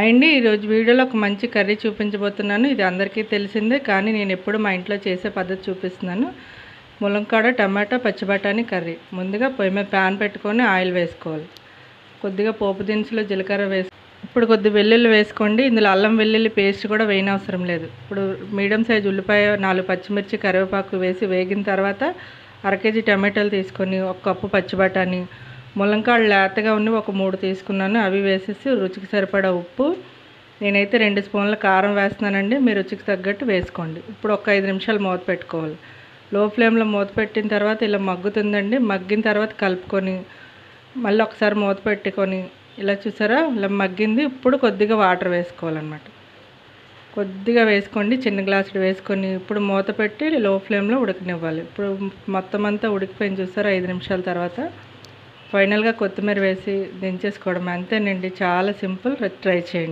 అండి ఈరోజు వీడియోలో ఒక మంచి కర్రీ చూపించబోతున్నాను. ఇది అందరికీ తెలిసిందే కానీ నేను ఎప్పుడు మా ఇంట్లో చేసే పద్ధతి చూపిస్తున్నాను. ములంకాడ టమాటా పచ్చి బఠానీ కర్రీ. ముందుగా పొయ్యి మీద ప్యాన్ పెట్టుకొని ఆయిల్ వేసుకోవాలి. కొద్దిగా పోపు దినుసులు జీలకర్ర వేసి ఇప్పుడు కొద్ది వెల్లుల్లి వేసుకోండి. ఇందులో అల్లం వెల్లుల్లి పేస్ట్ కూడా వేయనవసరం లేదు. ఇప్పుడు మీడియం సైజ్ ఉల్లిపాయ నాలుగు పచ్చిమిర్చి కరివేపాకు వేసి వేగిన తర్వాత అర కేజీ టమాటాలు తీసుకొని ఒక కప్పు పచ్చి బఠానీ ములంకాళ్ళు లేతగా ఉన్న ఒక మూడు తీసుకున్నాను. అవి వేసేసి రుచికి సరిపడా ఉప్పు. నేనైతే రెండు స్పూన్ల కారం వేస్తున్నానండి. మీ రుచికి తగ్గట్టు వేసుకోండి. ఇప్పుడు ఒక ఐదు నిమిషాలు మూత పెట్టుకోవాలి. లో ఫ్లేమ్లో మూత పెట్టిన తర్వాత ఇలా మగ్గుతుందండి. మగ్గిన తర్వాత కలుపుకొని మళ్ళీ ఒకసారి మూత పెట్టుకొని ఇలా చూసారా? ఇలా మగ్గింది. ఇప్పుడు కొద్దిగా వాటర్ వేసుకోవాలన్నమాట. కొద్దిగా వేసుకోండి. చిన్న గ్లాసులు వేసుకొని ఇప్పుడు మూత పెట్టి లో ఫ్లేమ్లో ఉడకనివ్వాలి. ఇప్పుడు మొత్తం అంతా ఉడికిపోయింది చూసారా? ఐదు నిమిషాల తర్వాత ఫైనల్గా కొత్తిమీర వేసి దించేసుకోవడం అంతేనండి. చాలా సింపుల్ ట్రై చేయండి.